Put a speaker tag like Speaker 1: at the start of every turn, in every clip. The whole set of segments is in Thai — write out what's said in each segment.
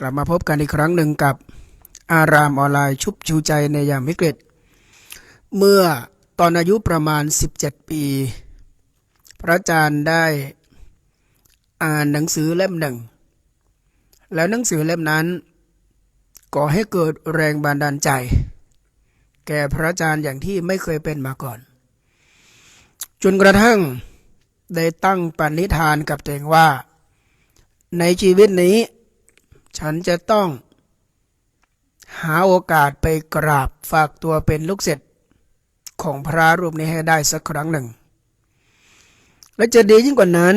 Speaker 1: กลับมาพบกันอีกครั้งหนึ่งกับอารามออนไลน์ชุบชูใจในยามวิกฤต เมื่อตอนอายุประมาณ 17 ปี พระอาจารย์ได้อ่านหนังสือเล่มหนึ่ง แล้วหนังสือเล่มนั้นก่อให้เกิดแรงบันดาลใจ แก่พระอาจารย์อย่างที่ไม่เคยเป็นมาก่อน จนกระทั่งได้ตั้งปณิธานกับตัวเองว่า ในชีวิตนี้ ฉันจะต้องหาโอกาสไปกราบฝากตัวเป็นลูกศิษย์ของพระรูปนี้ให้ได้สักครั้งหนึ่ง และจะดียิ่งกว่านั้น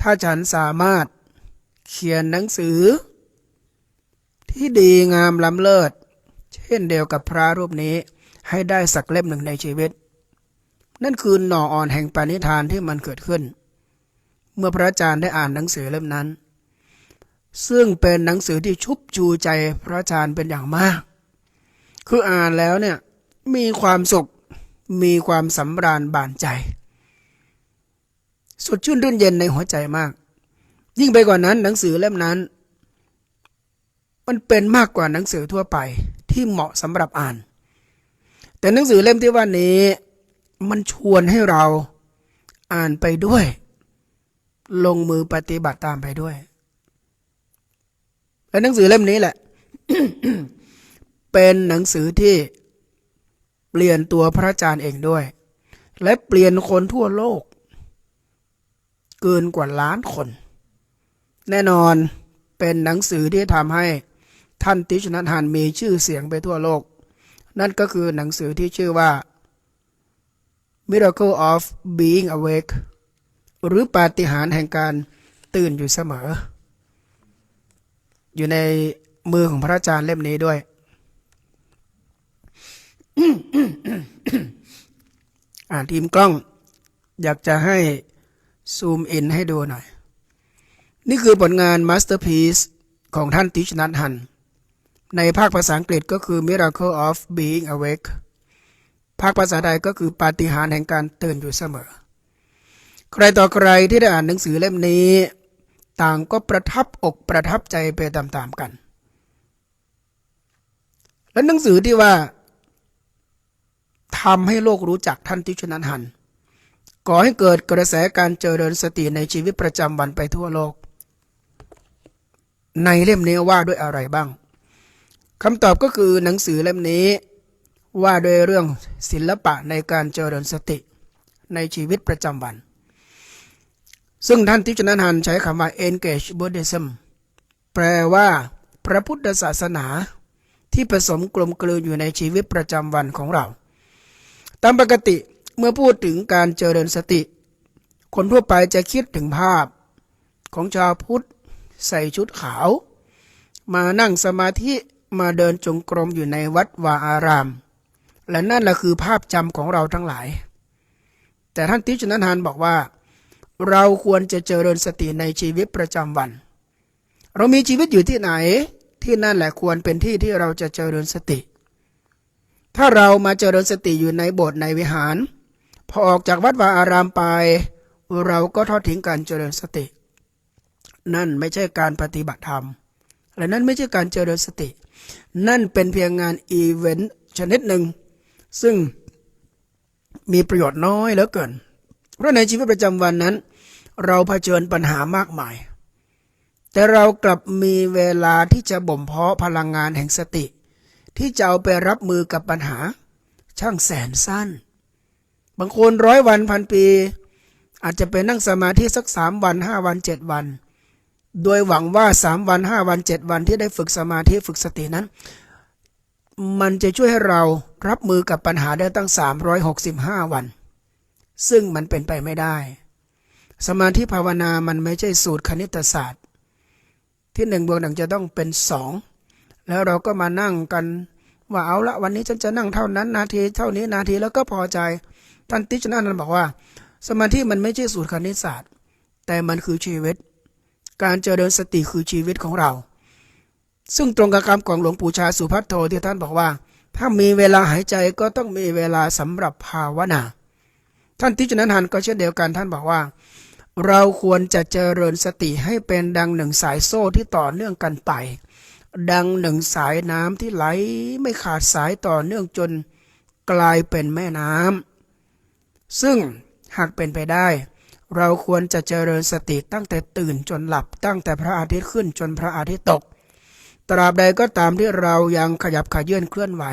Speaker 1: ถ้าฉันสามารถเขียนหนังสือ ที่ดีงามล้ำเลิศ เช่นเดียวกับพระรูปนี้ให้ได้สักเล่มหนึ่งในชีวิต นั่นคือหน่ออ่อนแห่งปณิธานที่มันเกิดขึ้น เมื่อพระอาจารย์ได้อ่านหนังสือเล่มนั้น ซึ่งเป็นหนังสือที่ชุบชูใจพระอาจารย์เป็นอย่างมาก คืออ่านแล้วเนี่ยมีความสุข มีความสำราญบานใจ สดชื่นรื่นเย็นในหัวใจมาก ยิ่งไปกว่านั้นหนังสือเล่มนั้น มันเป็นมากกว่าหนังสือทั่วไปที่เหมาะสำหรับอ่าน แต่หนังสือเล่มที่ว่านี้ มันชวนให้เราอ่านไปด้วย ลงมือปฏิบัติตามไปด้วย และหนังสือเล่มนี้แหละ เป็นหนังสือที่เปลี่ยนตัวพระอาจารย์เองด้วย และเปลี่ยนคนทั่วโลก เกินกว่าล้านคน แน่นอนเป็นหนังสือที่ทำให้ท่านติชนัทานมีชื่อเสียงไปทั่วโลก นั่นก็คือหนังสือที่ชื่อว่า Miracle of Being Awake หรือปาฏิหาริย์แห่งการตื่นอยู่เสมอ อยู่ในมือของพระอาจารย์เล่มนี้ด้วย อ่าทีมกล้อง อยากจะให้ซูมอินให้ดูหน่อย นี่คือผลงานมาสเตอร์พี e ของท่านติชนัทฮัน ในภาคภาษาอังกฤษก็คือ Miracle of Being Awake ภาคภาษาไทยก็คือปาฏิหาริย์แห่งการตื่นอยู่เสมอ ใครต่อใครที่ได้อ่านหนังสือเล่มนี้ ต่างก็ประทับอกประทับใจไปตามๆกัน และหนังสือที่ว่าทำให้โลกรู้จักท่านทิชนันหันก่อให้เกิดกระแสการเจริญสติในชีวิตประจำวันไปทั่วโลก ในเล่มนี้ว่าด้วยอะไรบ้างคำตอบก็คือหนังสือเล่มนี้ว่าด้วยเรื่องศิลปะในการเจริญสติในชีวิตประจำวัน ซึ่งท่านทิชนันหันใช้คำว่า engage Buddhism แปลว่าพระพุทธศาสนา ที่ผสมกลมกลืนอยู่ในชีวิตประจำวันของเรา ตามปกติเมื่อพูดถึงการเจริญสติ คนทั่วไปจะคิดถึงภาพ ของชาวพุทธ ใส่ชุดขาว มานั่งสมาธิมาเดินจงกรมอยู่ในวัดวาอาราม และนั่นแหละคือภาพจำของเราทั้งหลาย แต่ท่านทิชนันฮานบอกว่า เราควรจะเจริญสติในชีวิตประจำวัน เรามีชีวิตอยู่ที่ไหน ที่นั่นแหละควรเป็นที่ที่เราจะเจริญสติ ถ้าเรามาเจริญสติอยู่ในโบสถ์ในวิหาร พอออกจากวัดวาอารามไป เราก็ทอดทิ้งการเจริญสติ นั่นไม่ใช่การปฏิบัติธรรม และนั่นไม่ใช่การเจริญสติ นั่นเป็นเพียงงานอีเวนต์ชนิดหนึ่ง ซึ่งมีประโยชน์น้อยเหลือเกิน เพราะในชีวิตประจำวันนั้น เราเผชิญปัญหามากมาย แต่เรากลับมีเวลาที่จะบ่มเพาะพลังงานแห่งสติ ที่จะเอาไปรับมือกับปัญหา ช่างแสนสั้น บางคนร้อยวันพันปี อาจจะไปนั่งสมาธิสักสามวันห้าวันเจ็ดวัน โดยหวังว่าสามวันห้าวันเจ็ดวันที่ได้ฝึกสมาธิฝึกสตินั้นมันจะช่วยให้เรารับมือกับปัญหาได้ตั้ง 365 วัน ซึ่งมันเป็นไปไม่ได้ สมาธิภาวนามันไม่ใช่สูตรคณิตศาสตร์ ที่หนึ่งบวกหนึ่งจะต้องเป็นสองแล้วเราก็มานั่งกันว่าเอาละวันนี้ฉันจะนั่งเท่านั้นนาทีเท่านี้นาทีแล้วก็พอใจท่านติชนันบอกว่า สมาธิมันไม่ใช่สูตรคณิตศาสตร์ แต่มันคือชีวิต การเจริญสติคือชีวิตของเรา ซึ่งตรงกับคำของหลวงปู่ชาสุพัทโทที่ท่านบอกว่า ถ้ามีเวลาหายใจก็ต้องมีเวลาสำหรับภาวนา ท่านติจนันหันก็เช่นเดียวกันท่านบอกว่า เราควรจะเจริญสติให้เป็นดังหนึ่งสายโซ่ที่ต่อเนื่องกันไป ดังหนึ่งสายน้ำที่ไหลไม่ขาดสายต่อเนื่องจนกลายเป็นแม่น้ำซึ่งหากเป็นไปได้ เราควรจะเจริญสติตั้งแต่ตื่นจนหลับตั้งแต่พระอาทิตย์ขึ้นจนพระอาทิตย์ตก ตราบใดก็ตามที่เรายังขยับขยื่นเคลื่อนไหว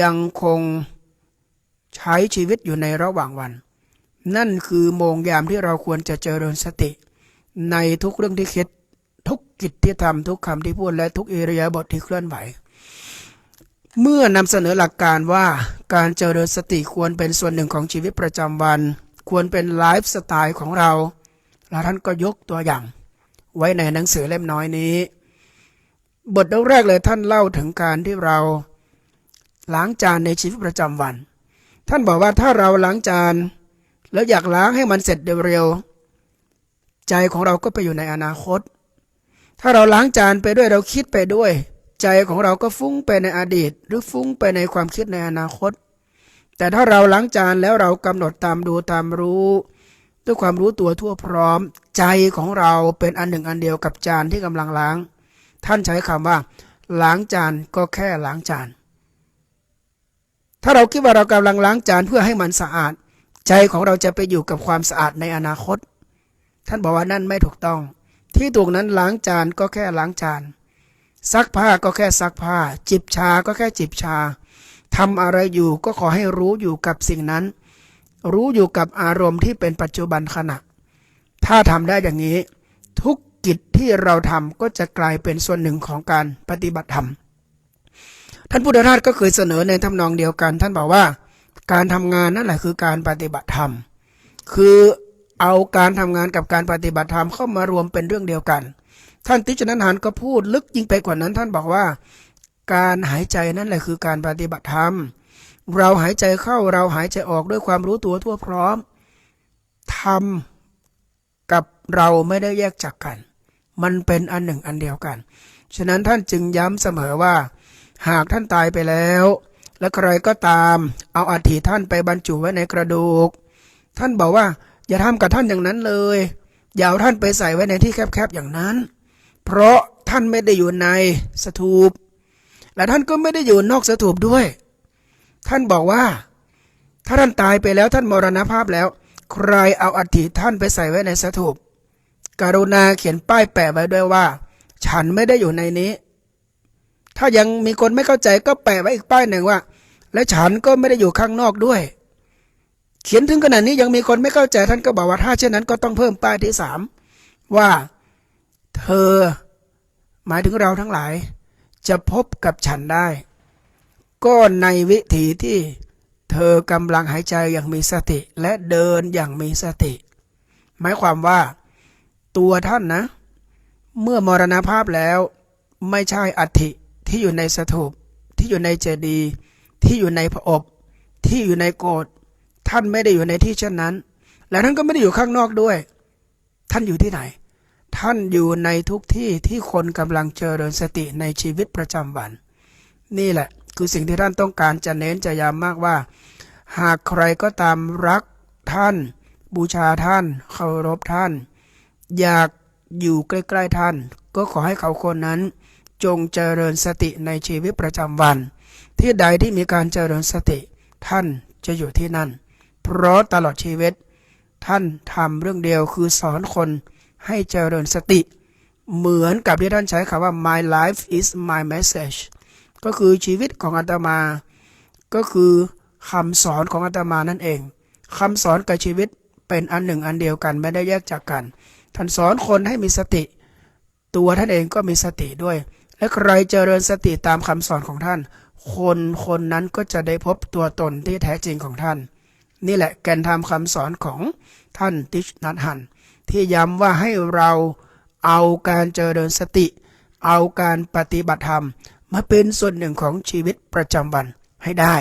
Speaker 1: ยังคง ใช้ชีวิตอยู่ในระหว่างวัน นั่นคือโมงยามที่เราควรจะเจริญสติ ในทุกเรื่องที่คิดทุกกิจที่ทำทุกคำที่พูดและทุกอิริยาบถที่เคลื่อนไหว เมื่อนำเสนอหลักการว่าการเจริญสติควรเป็นส่วนหนึ่งของชีวิตประจำวัน ควรเป็นไลฟ์สไตล์ของเรา และท่านก็ยกตัวอย่าง ไว้ในหนังสือเล่มน้อยนี้ บทแรกเลยท่านเล่าถึงการที่เราล้างจานในชีวิตประจำวัน ท่านบอกว่าถ้าเราล้างจาน แล้วอยากล้างให้มันเสร็จเร็วๆใจของเราก็ไปอยู่ในอนาคต ถ้าเราล้างจานไปด้วยเราคิดไปด้วย ใจของเราก็ฟุ้งไปในอดีต หรือฟุ้งไปในความคิดในอนาคต แต่ถ้าเราล้างจานแล้วเรากำหนดตามดูตามรู้ ด้วยความรู้ตัวทั่วพร้อม ใจของเราเป็นอันหนึ่งอันเดียวกับจานที่กำลังล้าง ท่านใช้คำว่า ล้างจานก็แค่ล้างจาน ถ้าเราคิดว่าเรากำลังล้างจานเพื่อให้มันสะอาด ใจของเราจะไปอยู่กับความสะอาดในอนาคต ท่านบอกว่านั่นไม่ถูกต้อง ที่ถูกนั้นล้างจานก็แค่ล้างจาน ซักผ้าก็แค่ซักผ้า จิบชาก็แค่จิบชาทำอะไรอยู่ก็ขอให้รู้อยู่กับสิ่งนั้น รู้อยู่กับอารมณ์ที่เป็นปัจจุบันขณะ ถ้าทำได้อย่างนี้ ทุกกิจที่เราทำก็จะกลายเป็นส่วนหนึ่งของการปฏิบัติธรรม ท่านพุทธทาสก็เคยเสนอในทำนองเดียวกัน ท่านบอกว่าการทำงานนั่นแหละคือการปฏิบัติธรรม คือเอาการทำงานกับการปฏิบัติธรรมเข้ามารวมเป็นเรื่องเดียวกัน ท่านติจนันหานก็พูดลึกยิ่งไปกว่านั้น ท่านบอกว่าการหายใจนั่นแหละคือการปฏิบัติธรรม เราหายใจเข้าเราหายใจออกด้วยความรู้ตัวทั่วพร้อมทำกับเราไม่ได้แยกจากกัน มันเป็นอันหนึ่งอันเดียวกัน ฉะนั้นท่านจึงย้ำเสมอว่า หากท่านตายไปแล้ว และใครก็ตาม เอาอัฐิท่านไปบรรจุไว้ในกระดูก ท่านบอกว่า อย่าทำกับท่านอย่างนั้นเลย อย่าเอาท่านไปใส่ไว้ในที่แคบๆอย่างนั้น เพราะท่านไม่ได้อยู่ในสถูป และท่านก็ไม่ได้อยู่นอกสถูปด้วย ท่านบอกว่า ถ้าท่านตายไปแล้วท่านมรณภาพแล้ว ใครเอาอัฐิท่านไปใส่ไว้ในสถูปกรุณาเขียนป้ายแปะไว้ด้วยว่า ฉันไม่ได้อยู่ในนี้ ถ้ายังมีคนไม่เข้าใจก็แปะไว้อีกป้ายหนึ่งว่า และฉันก็ไม่ได้อยู่ข้างนอกด้วย เขียนถึงขนาดนี้ยังมีคนไม่เข้าใจท่านก็บอกว่าถ้าเช่นนั้นก็ต้องเพิ่มป้ายที่สามว่า เธอ หมายถึงเราทั้งหลาย จะพบกับฉันได้ ก็ในวิถีที่เธอกำลังหายใจอย่างมีสติ และเดินอย่างมีสติ หมายความว่า ตัวท่านนะ เมื่อมรณภาพแล้ว ไม่ใช่อัฐิ ที่อยู่ในสถูปที่อยู่ในเจดีย์ที่อยู่ในพระอบ ที่อยู่ในโกฏท่านไม่ได้อยู่ในที่เช่นนั้น และท่านก็ไม่ได้อยู่ข้างนอกด้วย ท่านอยู่ที่ไหน ท่านอยู่ในทุกที่ที่คนกำลังเจริญสติในชีวิตประจำวัน นี่แหละ คือสิ่งที่ท่านต้องการจะเน้นจะย้ำมากว่า หากใครก็ตามรักท่าน บูชาท่านเคารพท่าน อยากอยู่ใกล้ ๆท่าน ก็ขอให้เขาคนนั้น จงเจริญสติในชีวิตประจำวัน ที่ใดที่มีการเจริญสติ ท่านจะอยู่ที่นั่น เพราะตลอดชีวิต ท่านทำเรื่องเดียวคือสอนคนให้เจริญสติ เหมือนกับที่ท่านใช้คำว่า my life is my message ก็คือชีวิตของอาตมา ก็คือคำสอนของอาตมานั่นเองคำสอนกับชีวิตเป็นอันหนึ่งอันเดียวกันไม่ได้แยกจากกัน ท่านสอนคนให้มีสติ ตัวท่านเองก็มีสติด้วย และใครเจริญสติตามคำสอนของท่าน คนคนนั้นก็จะได้พบตัวตนที่แท้จริงของท่าน นี่แหละแกนธรรมคำสอนของท่านติชนัทหัน ที่ย้ำว่าให้เราเอาการเจริญสติ เอาการปฏิบัติธรรม มาเป็นส่วนหนึ่งของชีวิตประจำวันให้ได้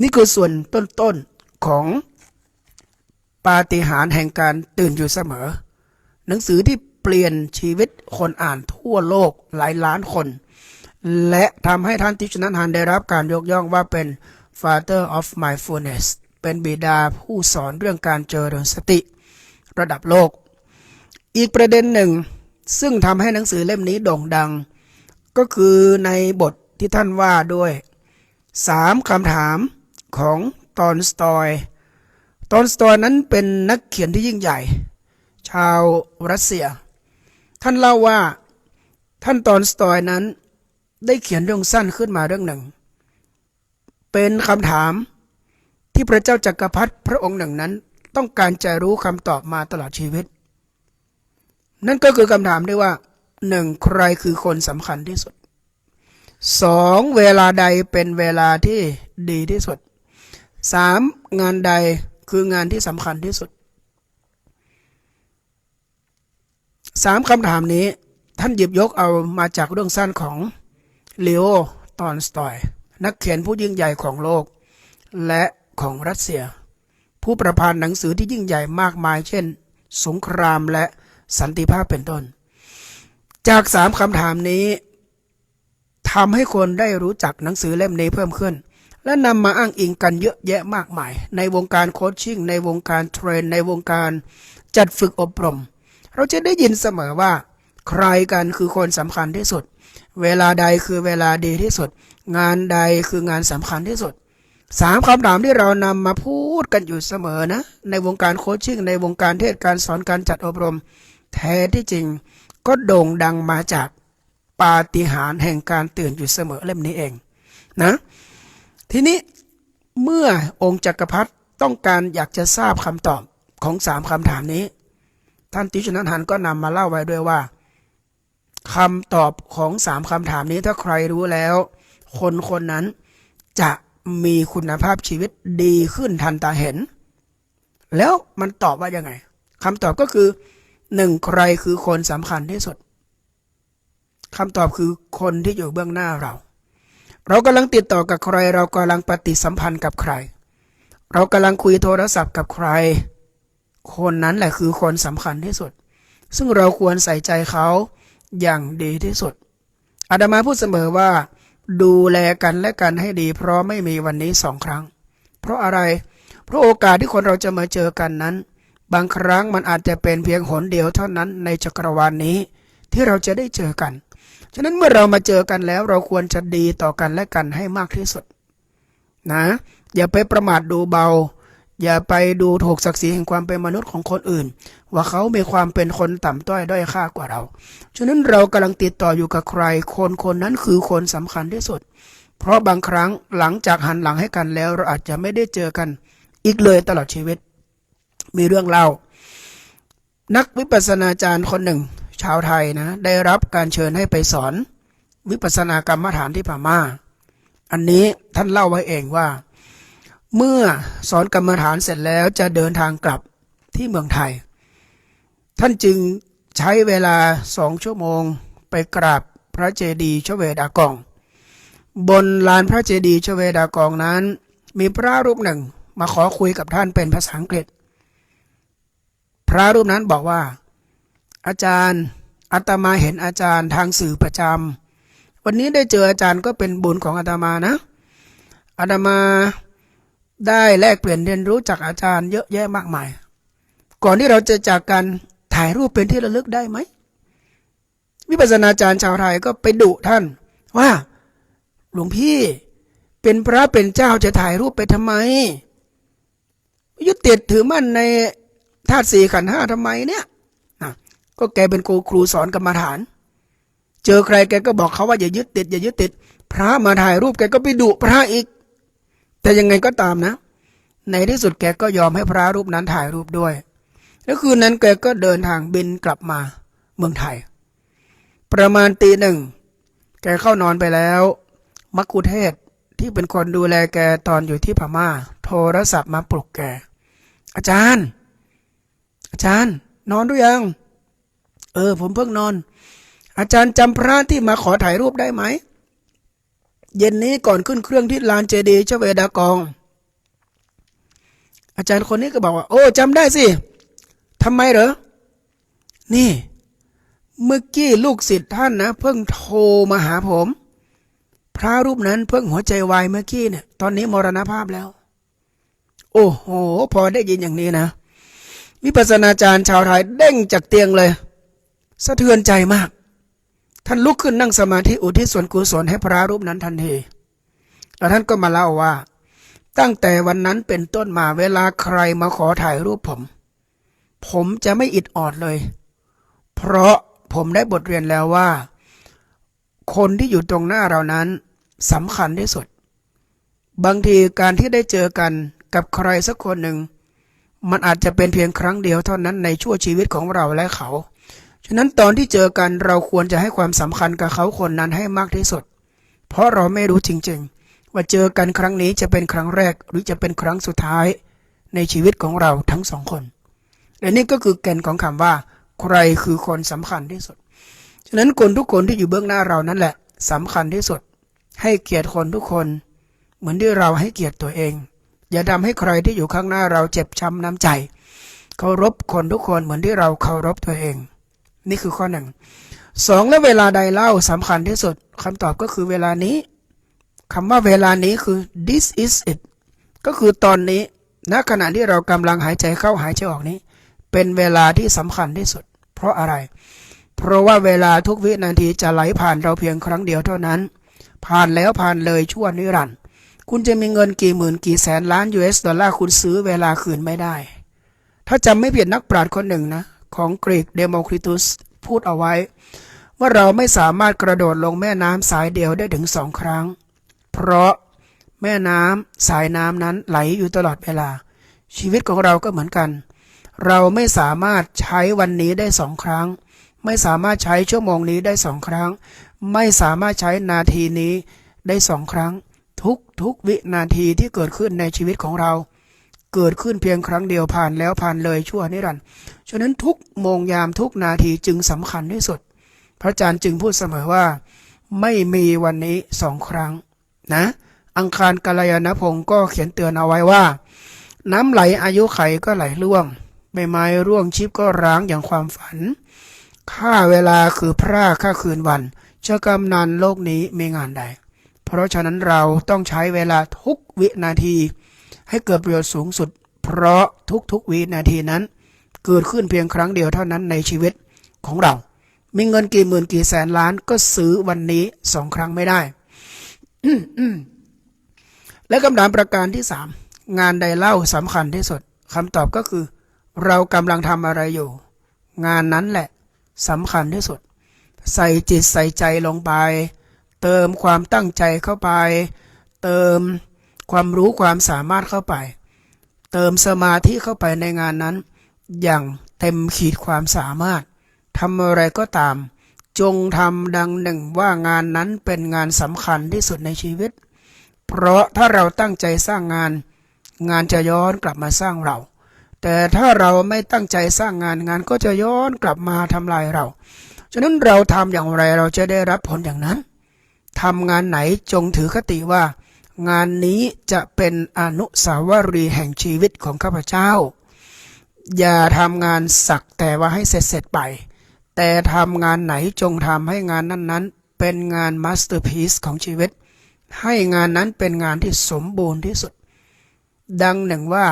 Speaker 1: นี่คือส่วนต้นๆของปาฏิหาริย์แห่งการตื่นอยู่เสมอ หนังสือที่ ปลี่ยนชีวิตคนอ่านทั่วโลกหลายล้านคน และทำให้ท่านติชนันฮันได้รับการยกย่องว่าเป็น Father of Mindfulness เป็นบิดาผู้สอนเรื่องการเจริญสติ ระดับโลก อีกประเด็นหนึ่ง ซึ่งทำให้หนังสือเล่มนี้โด่งดัง ก็คือในบทที่ท่านว่าด้วยสามคำถามของตอนสตอยตอนสตอยนั้นเป็นนักเขียนที่ยิ่งใหญ่ ชาวรัสเซีย ท่านเล่าว่าท่านตอนสตอยนั้น ได้เขียนเรื่องสั้นขึ้นมาเรื่องหนึ่ง เป็นคำถามที่พระเจ้าจักรพรรดิพระองค์หนึ่งนั้น ต้องการจะรู้คำตอบมาตลอดชีวิต นั่นก็คือคำถามที่ว่าหนึ่งใครคือคนสำคัญที่สุดสองเวลาใดเป็นเวลาที่ดีที่สุดสามงานใดคืองานที่สำคัญที่สุด สามคำถามนี้ท่านหยิบยกเอามาจากเรื่องสั้นของเลโอตอนสตอย นักเขียนผู้ยิ่งใหญ่ของโลก และของรัสเซีย ผู้ประพันธ์หนังสือที่ยิ่งใหญ่มากมาย เช่น สงครามและสันติภาพเป็นต้น จากสามคำถามนี้ทำให้คนได้รู้จักหนังสือเล่มนี้เพิ่มขึ้น และนำมาอ้างอิงกันเยอะแยะมากมาย ในวงการโคชชิ่งในวงการเทรน ในวงการจัดฝึกอบรม เราจะได้ยินเสมอว่า ใครกันคือคนสำคัญที่สุด เวลาใดคือเวลาดีที่สุด งานใดคืองานสำคัญที่สุดสามคำถามที่เรานำมาพูดกันอยู่เสมอนะ ในวงการโคชชิ่งในวงการเทศการสอนการจัดอบรม แท้ที่จริงก็โด่งดังมาจากปาฏิหาริย์แห่งการตื่นอยู่เสมอเล่มนี้เองนะทีนี้เมื่อองค์จักรพรรดิต้องการอยากจะทราบคำตอบของสามคำถามนี้ ท่านติชนันหันก็นำมาเล่าไว้ด้วยว่าคำตอบของสามคำถามนี้ถ้าใครรู้แล้ว คนคนนั้นจะมีคุณภาพชีวิตดีขึ้นทันตาเห็น แล้วมันตอบว่ายังไงคำตอบก็คือหนึ่งใครคือคนสำคัญที่สุดคำตอบคือคนที่อยู่เบื้องหน้าเรา เรากำลังติดต่อกับใคร เรากำลังปฏิสัมพันธ์กับใคร เรากำลังคุยโทรศัพท์กับใคร คนนั้นแหละคือคนสำคัญที่สุด ซึ่งเราควรใส่ใจเขาอย่างดีที่สุด อาดามาพูดเสมอว่า ดูแลกันและกันให้ดี เพราะไม่มีวันนี้สองครั้ง เพราะอะไร เพราะโอกาสที่คนเราจะมาเจอกันนั้น บางครั้งมันอาจจะเป็นเพียงหนเดียวเท่านั้นในจักรวาลนนี้ ที่เราจะได้เจอกัน ฉะนั้นเมื่อเรามาเจอกันแล้ว เราควรจะดีต่อกันและกันให้มากที่สุด นะ อย่าไปประมาทดูเบา อย่าไปดูถูกศักดิ์ศรีแห่งความเป็นมนุษย์ของคนอื่น ว่าเขามีความเป็นคนต่ำต้อยด้อยค่ากว่าเรา ฉะนั้นเรากำลังติดต่ออยู่กับใคร คนคนนั้นคือคนสำคัญที่สุด เพราะบางครั้งหลังจากหันหลังให้กันแล้วเราอาจจะไม่ได้เจอกัน อีกเลยตลอดชีวิต มีเรื่องเล่า นักวิปัสสนาจารย์คนหนึ่ง ชาวไทยนะ ได้รับการเชิญให้ไปสอน วิปัสสนากรรมฐานที่พม่า อันนี้ท่านเล่าไว้เองว่า เมื่อสอนกรรมฐานเสร็จแล้วจะเดินทางกลับที่เมืองไทย ท่านจึงใช้เวลาสองชั่วโมงไปกราบพระเจดีย์ชเวดากอง บนลานพระเจดีย์ชเวดากองนั้น มีพระรูปหนึ่งมาขอคุยกับท่านเป็นภาษาอังกฤษ พระรูปนั้นบอกว่า อาจารย์อาตมาเห็นอาจารย์ทางสื่อประจำวันนี้ได้เจออาจารย์ก็เป็นบุญของอาตมานะอาตมา ได้แลกเปลี่ยนเรียนรู้จากอาจารย์เยอะแยะมากมาย ก่อนที่เราจะจากกันถ่ายรูปเป็นที่ระลึกได้ไหม วิปัสสนาจารย์ชาวไทยก็ไปดุท่านว่าหลวงพี่เป็นพระเป็นเจ้าจะถ่ายรูปไปทำไม ยึดติดถือมั่นในธาตุสี่ขันห้าทำไมเนี่ยก็แกเป็นครูครูสอนกรรมฐาน เจอใครแกก็บอกเขาว่าอย่ายึดติดอย่ายึดติด พระมาถ่ายรูปแกก็ไปดุพระอีก แต่ยังไงก็ตามนะ ในที่สุดแกก็ยอมให้พระรูปนั้นถ่ายรูปด้วย แล้วคืนนั้นแกก็เดินทางบินกลับมาเมืองไทย ประมาณตีหนึ่ง แกเข้านอนไปแล้วมักคุเทศที่เป็นคนดูแลแกตอนอยู่ที่พมา่า โทรศัพท์มาปลุกแก อาจารย์ อาจารย์ นอนหรือยัง เออ ผมเพิ่งนอน อาจารย์จำพระที่มาขอถ่ายรูปได้ไหม เย็นนี้ก่อนขึ้นเครื่องที่ลานเจดีย์เชเวดากอง อาจารย์คนนี้ก็บอกว่า โอ้จำได้สิทำไมเหรอ นี่ เมื่อกี้ลูกศิษย์ท่านนะ เพิ่งโทรมาหาผม พระรูปนั้นเพิ่งหัวใจวายเมื่อกี้เนี่ย ตอนนี้มรณภาพแล้ว โอ้โห พอได้ยินอย่างนี้นะมวิปัสสนาจารย์ชาวไทยเด้งจากเตียงเลย สะเทือนใจมาก ท่านลุกขึ้นนั่งสมาธิอุทิศส่วนกุศลให้พระรูปนั้นทันทีแล้วท่านก็มาเล่าว่า ตั้งแต่วันนั้นเป็นต้นมาเวลาใครมาขอถ่ายรูปผม ผมจะไม่อิดออดเลย เพราะผมได้บทเรียนแล้วว่า คนที่อยู่ตรงหน้าเรานั้นสำคัญที่สุด บางทีการที่ได้เจอกันกับใครสักคนหนึ่ง มันอาจจะเป็นเพียงครั้งเดียวเท่านั้นในชั่วชีวิตของเราและเขา ฉะนั้นตอนที่เจอกันเราควรจะให้ความสำคัญกับเขาคนนั้นให้มากที่สุด เพราะเราไม่รู้จริง ๆ ว่าเจอกันครั้งนี้จะเป็นครั้งแรกหรือจะเป็นครั้งสุดท้ายในชีวิตของเราทั้งสองคน และนี่ก็คือแก่นของคำว่า ใครคือคนสำคัญที่สุด ฉะนั้นคนทุกคนที่อยู่เบื้องหน้าเรานั่นแหละสำคัญที่สุด ให้เกียรติคนทุกคน เหมือนที่เราให้เกียรติตัวเอง อย่าทำให้ใครที่อยู่ข้างหน้าเราเจ็บช้ำน้ำใจ เคารพคนทุกคนเหมือนที่เราเคารพตัวเอง นี่คือข้อหนึ่งสองและเวลาใดเล่าสำคัญที่สุดคำตอบก็คือเวลานี้คำว่าเวลานี้คือ this is it ก็คือตอนนี้ณขณะที่เรากำลังหายใจเข้าหายใจออกนี้ เป็นเวลาที่สำคัญที่สุด เพราะอะไร เพราะว่าเวลาทุกวินาทีจะไหลผ่านเราเพียงครั้งเดียวเท่านั้น ผ่านแล้วผ่านเลยชั่วนิรันดร์คุณจะมีเงินกี่หมื่นกี่แสนล้าน US ดอลลาร์คุณซื้อเวลาคืนไม่ได้ ถ้าจำไม่ผิดนักปราชญ์คนหนึ่งนะ ของกรีกเดโมคริตุสพูดเอาไว้ ว่าเราไม่สามารถกระโดดลงแม่น้ำสายเดียวได้ถึงสองครั้ง เพราะแม่น้ำสายน้ำนั้นไหลอยู่ตลอดเวลา ชีวิตของเราก็เหมือนกัน เราไม่สามารถใช้วันนี้ได้สองครั้ง ไม่สามารถใช้ชั่วโมงนี้ได้สองครั้ง ไม่สามารถใช้นาทีนี้ได้สองครั้ง ทุกทุกวินาทีที่เกิดขึ้นในชีวิตของเรา เกิดขึ้นเพียงครั้งเดียวผ่านแล้วผ่านเลยชั่วนิรันดร์ฉะนั้นทุกโมงยามทุกนาทีจึงสำคัญที่สุด พระอาจารย์จึงพูดเสมอว่า ไม่มีวันนี้สองครั้งนะ อังคารกัลยาณพงศ์ก็เขียนเตือนเอาไว้ว่า น้ำไหลอายุไขก็ไหลล่วงใบไม้ร่วงชิบก็ร้างอย่างความฝันค่าเวลาคือพระค่าคืนวันจะกำนันโลกนี้มีงานใด เพราะฉะนั้นเราต้องใช้เวลาทุกวินาที ให้เกิดประโยชน์สูงสุด เพราะทุกๆวินาทีนั้น เกิดขึ้นเพียงครั้งเดียวเท่านั้นในชีวิตของเรา มีเงินกี่หมื่นกี่แสนล้านก็ซื้อวันนี้สองครั้งไม่ได้และคำถามประการที่สามงานใดเล่าสำคัญที่สุดคำตอบก็คือ เรากำลังทำอะไรอยู่ งานนั้นแหละสำคัญที่สุด ใส่จิตใส่ใจลงไป เติมความตั้งใจเข้าไป เติม ความรู้ความสามารถเข้าไป เติมสมาธิเข้าไปในงานนั้น อย่างเต็มขีดความสามารถทำอะไรก็ตาม จงทำดังหนึ่งว่างานนั้นเป็นงานสำคัญที่สุดในชีวิต เพราะถ้าเราตั้งใจสร้างงาน งานจะย้อนกลับมาสร้างเรา แต่ถ้าเราไม่ตั้งใจสร้างงานงานก็จะย้อนกลับมาทำลายเรา ฉะนั้นเราทำอย่างไรเราจะได้รับผลอย่างนั้นทำงานไหนจงถือคติว่า งานนี้จะเป็นอนุสาวรีย์แห่งชีวิตของข้าพเจ้า อย่าทำงานสักแต่ว่าให้เสร็จเสร็จไป แต่ทำงานไหนจงทำให้งานนั้นๆ เป็นงานมาสเตอร์พีซของชีวิต ให้งานนั้นเป็นงานที่สมบูรณ์ที่สุด ดังหนึ่งว่า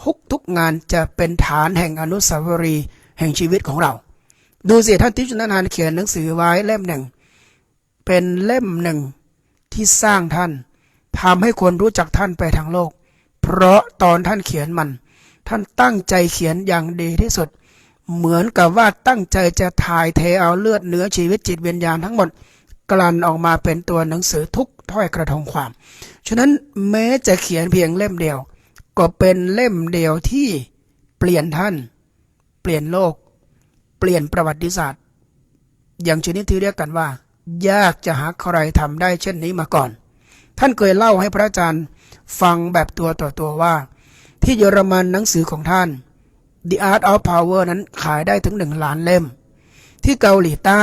Speaker 1: ทุกทุกงานจะเป็นฐานแห่งอนุสาวรีย์แห่งชีวิตของเรา ดูสิท่านทิพย์ชนานเขียนหนังสือไว้เล่มหนึ่ง เป็นเล่มหนึ่งที่สร้างท่าน ทำให้คนรู้จักท่านไปทั้งโลก เพราะตอนท่านเขียนมัน ท่านตั้งใจเขียนอย่างดีที่สุด เหมือนกับว่าตั้งใจจะถ่ายเทเอาเลือดเนื้อชีวิตจิตวิญญาณทั้งหมดกลั่นออกมาเป็นตัวหนังสือทุกถ้อยกระทงความ ฉะนั้นแม้จะเขียนเพียงเล่มเดียว ก็เป็นเล่มเดียวที่เปลี่ยนท่าน เปลี่ยนโลก เปลี่ยนประวัติศาสตร์ อย่างชนิดที่เรียกกันว่า ยากจะหาใครทำได้เช่นนี้มาก่อน ท่านเคยเล่าให้พระอาจารย์ฟังแบบตัวต่อตัวว่า ที่เยอรมันหนังสือของท่าน The Art of Power นั้นขายได้ถึงหนึ่งล้านเล่ม ที่เกาหลีใต้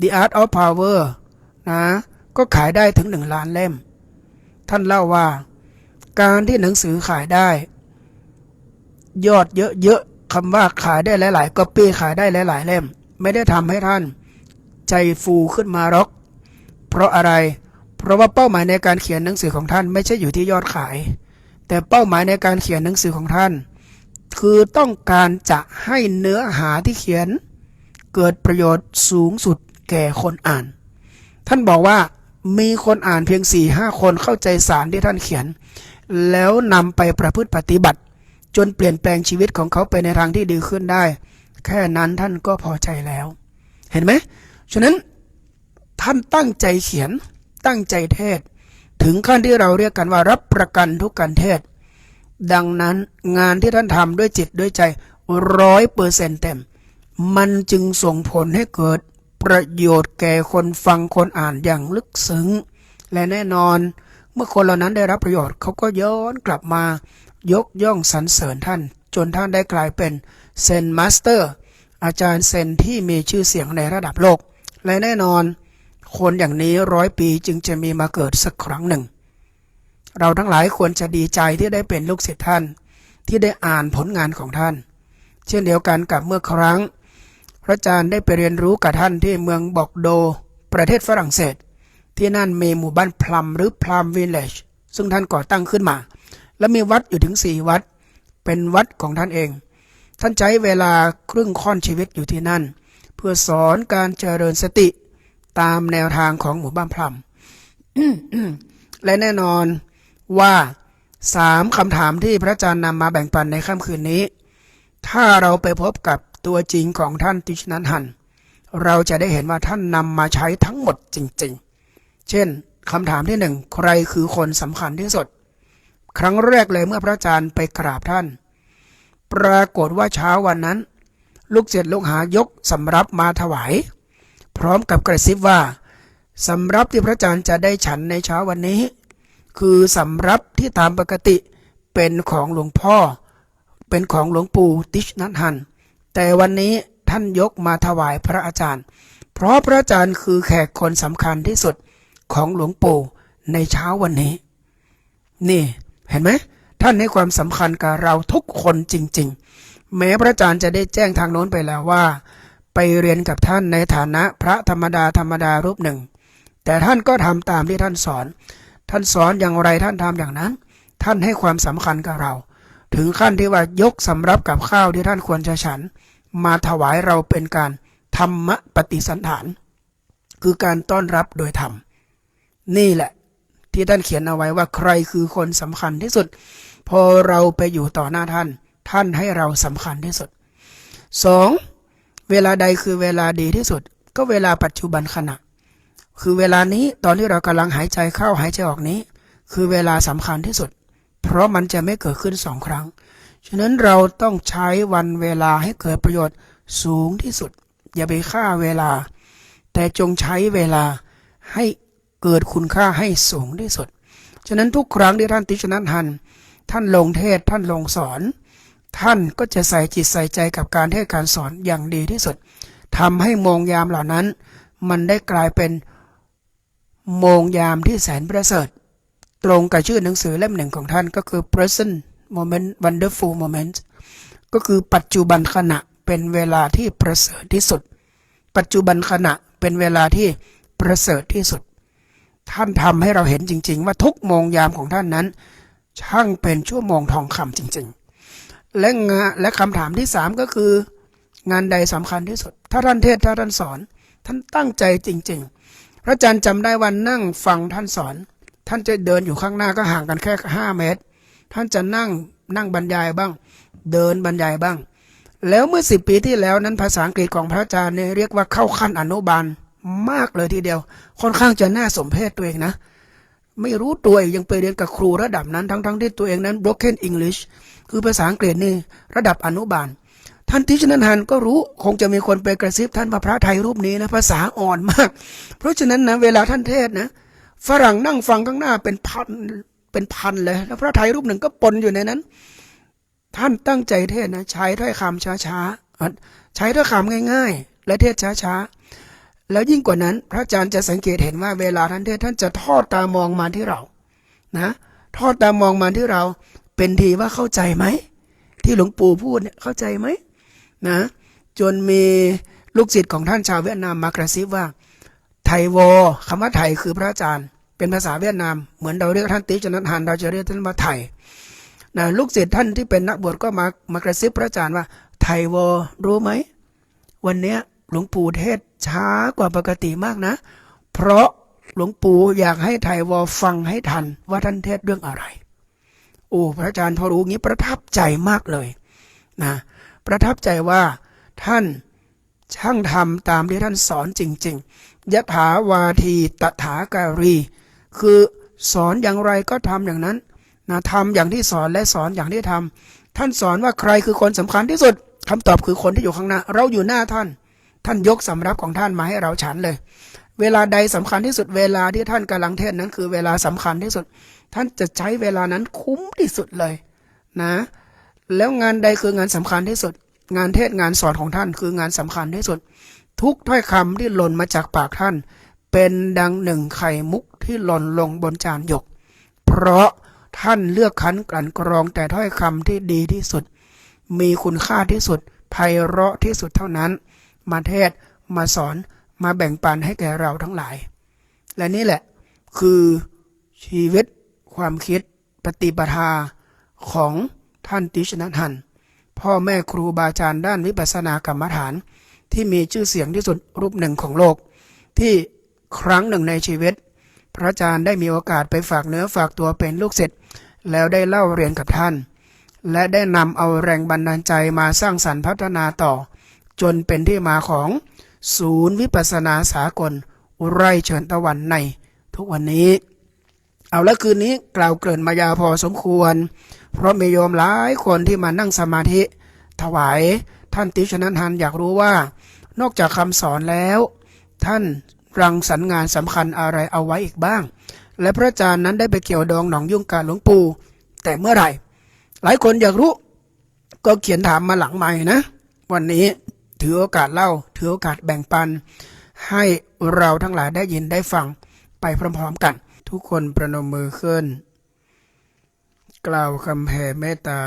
Speaker 1: The Art of Power นะก็ขายได้ถึงหนึ่งล้านเล่ม ท่านเล่าว่า การที่หนังสือขายได้ ยอดเยอะๆคำว่าขายได้หลายๆก็ปีขายได้หลายๆเล่ม ไม่ได้ทำให้ท่าน ใจฟูขึ้นมาหรอก เพราะอะไร เพราะว่าเป้าหมายในการเขียนหนังสือของท่านไม่ใช่อยู่ที่ยอดขาย แต่เป้าหมายในการเขียนหนังสือของท่าน คือต้องการจะให้เนื้อหาที่เขียน เกิดประโยชน์สูงสุดแก่คนอ่าน ท่านบอกว่ามีคนอ่านเพียง4ี่ห้าคนเข้าใจสารที่ท่านเขียน แล้วนำไปประพฤติปฏิบัติ จนเปลี่ยนแปลงชีวิตของเขาไปในทางที่ดีขึ้นได้ แค่นั้นท่านก็พอใจแล้ว เห็นไหมฉะนั้นท่านตั้งใจเขียน ตั้งใจเทศ ถึงขั้นที่เราเรียกกันว่ารับประกันทุกการเทศ ดังนั้นงานที่ท่านทำด้วยจิตด้วยใจร้อยเปอร์เซ็นต์เต็ม มันจึงส่งผลให้เกิดประโยชน์แก่คนฟังคนอ่านอย่างลึกซึ้ง และแน่นอน เมื่อคนเหล่านั้นได้รับประโยชน์เขาก็ย้อนกลับมายกย่องสรรเสริญท่าน จนท่านได้กลายเป็นเซนมาสเตอร์ อาจารย์เซนที่มีชื่อเสียงในระดับโลก และแน่นอน คนอย่างนี้ร้อยปีจึงจะมีมาเกิดสักครั้งหนึ่ง เราทั้งหลายควรจะดีใจที่ได้เป็นลูกศิษย์ท่านที่ได้อ่านผลงานของท่าน เช่นเดียวกันกับเมื่อครั้ง พระอาจารย์ได้ไปเรียนรู้กับท่านที่เมืองบอกโด ประเทศฝรั่งเศส ที่นั่นมีหมู่บ้านพลัมหรือพลัมวิลเลจซึ่งท่านก่อตั้งขึ้นมา และมีวัดอยู่ถึงสี่วัด เป็นวัดของท่านเอง ท่านใช้เวลาครึ่งค่อนชีวิตอยู่ที่นั่น เพื่อสอนการเจริญสติ ตามแนวทางของหมู่บ้านพลัมและแน่นอนว่าสามคำถามที่พระอาจารย์นำมาแบ่งปันในค่ำคืนนี้ ถ้าเราไปพบกับตัวจริงของท่านติชนันหัน เราจะได้เห็นว่าท่านนำมาใช้ทั้งหมดจริง ๆ เช่นคำถามที่หนึ่งใครคือคนสำคัญที่สุด ครั้งแรกเลยเมื่อพระอาจารย์ไปกราบท่าน ปรากฏว่าเช้าวันนั้น ลูกเจ็ดลูกหายกสำรับมาถวาย พร้อมกับกระซิบว่าสำรับที่พระอาจารย์จะได้ฉันในเช้าวันนี้ คือสำรับที่ตามปกติเป็นของหลวงพ่อ เป็นของหลวงปู่ติชนัทหัน แต่วันนี้ท่านยกมาถวายพระอาจารย์ เพราะพระอาจารย์คือแขกคนสำคัญที่สุดของหลวงปู่ในเช้าวันนี้ นี่เห็นไหมท่านให้ความสำคัญกับเราทุกคนจริง ๆ แม้พระอาจารย์จะได้แจ้งทางโน้นไปแล้วว่า ไปเรียนกับท่านในฐานะพระธรรมดาธรรมดารูปหนึ่ง แต่ท่านก็ทำตามที่ท่านสอน ท่านสอนอย่างไรท่านทำอย่างนั้น ท่านให้ความสำคัญกับเรา ถึงขั้นที่ว่ายกสำรับกับข้าวที่ท่านควรจะฉัน มาถวายเราเป็นการธรรมปฏิสันฐาน คือการต้อนรับโดยธรรม นี่แหละที่ท่านเขียนเอาไว้ว่าใครคือคนสำคัญที่สุด พอเราไปอยู่ต่อหน้าท่าน ท่านให้เราสำคัญที่สุดสอง เวลาใดคือเวลาดีที่สุด ก็เวลาปัจจุบันขณะ คือเวลานี้ตอนที่เรากำลังหายใจเข้าหายใจออกนี้ คือเวลาสำคัญที่สุด เพราะมันจะไม่เกิดขึ้นสองครั้ง ฉะนั้นเราต้องใช้วันเวลาให้เกิดประโยชน์สูงที่สุด อย่าไปฆ่าเวลา แต่จงใช้เวลาให้เกิดคุณค่าให้สูงที่สุด ฉะนั้นทุกครั้งที่ท่านติชนันหัน ท่านลงเทศท่านลงสอน ท่านก็จะใส่จิตใส่ใจกับการเทศการสอนอย่างดีที่สุดทำให้โมงยามเหล่านั้น มันได้กลายเป็นโมงยามที่แสนประเสริฐ ตรงกับชื่อหนังสือเล่มหนึ่งของท่านก็คือ present moment wonderful moment ก็คือปัจจุบันขณะเป็นเวลาที่ประเสริฐที่สุด ปัจจุบันขณะเป็นเวลาที่ประเสริฐที่สุด ท่านทำให้เราเห็นจริง ๆ ว่าทุกโมงยามของท่านนั้น ช่างเป็นชั่วโมงทองคำจริง ๆ และงานและคำถามที่สามก็คือ งานใดสำคัญที่สุด ถ้าท่านเทศถ้าท่านสอน ท่านตั้งใจจริง ๆ พระอาจารย์จำได้วันนั่งฟังท่านสอน ท่านจะเดินอยู่ข้างหน้าก็ห่างกันแค่ห้าเมตร ท่านจะนั่งนั่งบรรยายบ้าง เดินบรรยายบ้าง แล้วเมื่อสิบปีที่แล้วนั้นภาษาอังกฤษของพระอาจารย์เนี่ยเรียกว่าเข้าขั้นอนุบาลมากเลยทีเดียว ค่อนข้างจะน่าสมเพชตัวเองนะ ไม่รู้ตัวยังไปเรียนกับครูระดับนั้นทั้งๆทที่ตัวเองนั้น broken English คือภาษาอังกฤษนี่ระดับอนุบาล ท่านทิชนันหันก็รู้คงจะมีคนไปกระซิบท่านว่าพระไทยรูปนี้นะภาษาอ่อนมาก เพราะฉะนั้นนะเวลาท่านเทศนะฝรั่งนั่งฟังข้างหน้าเป็นพันเป็นพันเลยแล้วพระไทยรูปหนึ่งก็ปนอยู่ในนั้น ท่านตั้งใจเทศนะใช้ถ้อยคำช้าๆใช้ถ้อยคำง่าย ๆ และเทศช้าๆ แล้วยิ่งกว่านั้น พระอาจารย์จะสังเกตเห็นว่าเวลาท่านเทศท่านจะทอดตามองมาที่เรา นะ ทอดตามองมาที่เรา เป็นทีว่าเข้าใจไหม ที่หลวงปู่พูดเนี่ยเข้าใจไหมนะ จนมีลูกศิษย์ของท่านชาวเวียดนามมากระซิบว่า ไทยวอคำว่าไทยคือพระอาจารย์ เป็นภาษาเวียดนาม เหมือนเราเรียกท่านติจนัทหันเราจะเรียกท่านว่าไทยนะลูกศิษย์ท่านที่เป็นนักบวชก็มามากระซิบพระอาจารย์ว่า ไทยวอรู้ไหมวันเนี้ยหลวงปู่เทศ ช้ากว่าปกติมากนะ เพราะหลวงปู่อยากให้ไทยวอฟังให้ทันว่าท่านเทศเรื่องอะไร โอ้พระอาจารย์พอรู้งี้ประทับใจมากเลยนะประทับใจว่าท่านช่างทำตามที่ท่านสอนจริง ๆยะถาวาทีตถาการี คือสอนอย่างไรก็ทำอย่างนั้นนะทำอย่างที่สอนและสอนอย่างที่ทำท่านสอนว่าใครคือคนสำคัญที่สุดคำตอบคือคนที่อยู่ข้างหน้า เราอยู่หน้าท่าน ท่านยกสำรับของท่านมาให้เราฉันเลย เวลาใดสำคัญที่สุดเวลาที่ท่านกำลังเทศนั้นคือเวลาสำคัญที่สุด ท่านจะใช้เวลานั้นคุ้มที่สุดเลยนะ แล้วงานใดคืองานสำคัญที่สุด งานเทศงานสอนของท่านคืองานสำคัญที่สุด ทุกถ้อยคำที่หล่นมาจากปากท่าน เป็นดังหนึ่งไข่มุกที่หล่นลงบนจานหยก เพราะท่านเลือกคั้นกลั่นกรองแต่ถ้อยคำที่ดีที่สุด มีคุณค่าที่สุดไพเราะที่สุดเท่านั้น มาเทศ มาสอน มาแบ่งปันให้แก่เราทั้งหลาย และนี่แหละคือชีวิตความคิดปฏิปทาของท่านติชนะทัน พ่อแม่ครูบาอาจารย์ด้านวิปัสสนากรรมฐาน ที่มีชื่อเสียงที่สุดรูปหนึ่งของโลก ที่ครั้งหนึ่งในชีวิต พระอาจารย์ได้มีโอกาสไปฝากเนื้อฝากตัวเป็นลูกศิษย์แล้วได้เล่าเรียนกับท่าน และได้นำเอาแรงบันดาลใจมาสร้างสรรค์พัฒนาต่อ จนเป็นที่มาของศูนย์วิปัสนาสากล ไร่เชิญตะวันในทุกวันนี้ เอาละคืนนี้กล่าวเกริ่นมายาพอสมควร เพราะมีโยมหลายคนที่มานั่งสมาธิ ถวายท่านติชนันทันอยากรู้ว่า นอกจากคำสอนแล้ว ท่านรังสรรค์งานสำคัญอะไรเอาไว้อีกบ้าง และพระอาจารย์นั้นได้ไปเกี่ยวดองหนองยุ่งการหลวงปู่แต่เมื่อไหร่ หลายคนอยากรู้ ก็เขียนถามมาหลังใหม่นะ วันนี้ ถือโอกาสเล่า ถือโอกาสแบ่งปัน ให้เราทั้งหลายได้ยินได้ฟังไปพร้อมๆกัน ทุกคนประนมมือขึ้น กล่าวคำแผ่เมตตา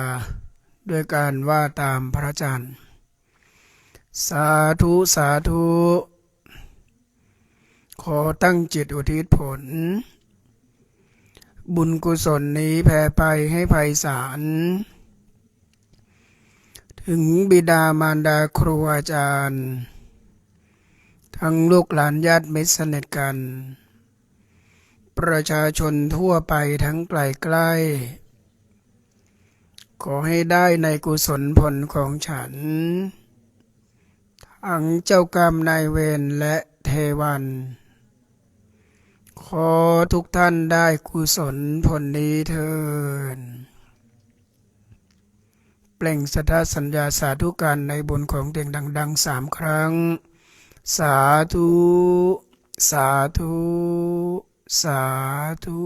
Speaker 1: ด้วยการว่าตามพระอาจารย์ สาธุสาธุ ขอตั้งจิตอุทิศผล บุญกุศลนี้แผ่ไปให้ไพศาล ถึงบิดามารดาครูอาจารย์ ทั้งลูกหลานญาติมิตรสนิทกัน ประชาชนทั่วไปทั้งไกลใกล้ขอให้ได้ในกุศลผลของฉัน ทั้งเจ้ากรรมนายเวรและเทวัน ขอทุกท่านได้กุศลผลนี้เถิด เปล่งสัทธสัญญาสาธุการในบุญของเตียงดังๆสามครั้ง สาธุ สาธุ สาธุ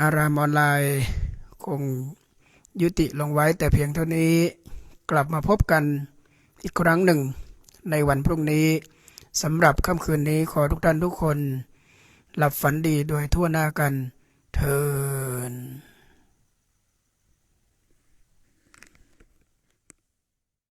Speaker 1: อารามออนไลน์คงยุติลงไว้แต่เพียงเท่านี้ กลับมาพบกันอีกครั้งหนึ่งในวันพรุ่งนี้สำหรับค่ำคืนนี้ขอทุกท่านทุกคน หลับฝันดีโดยทั่วหน้ากันเทิน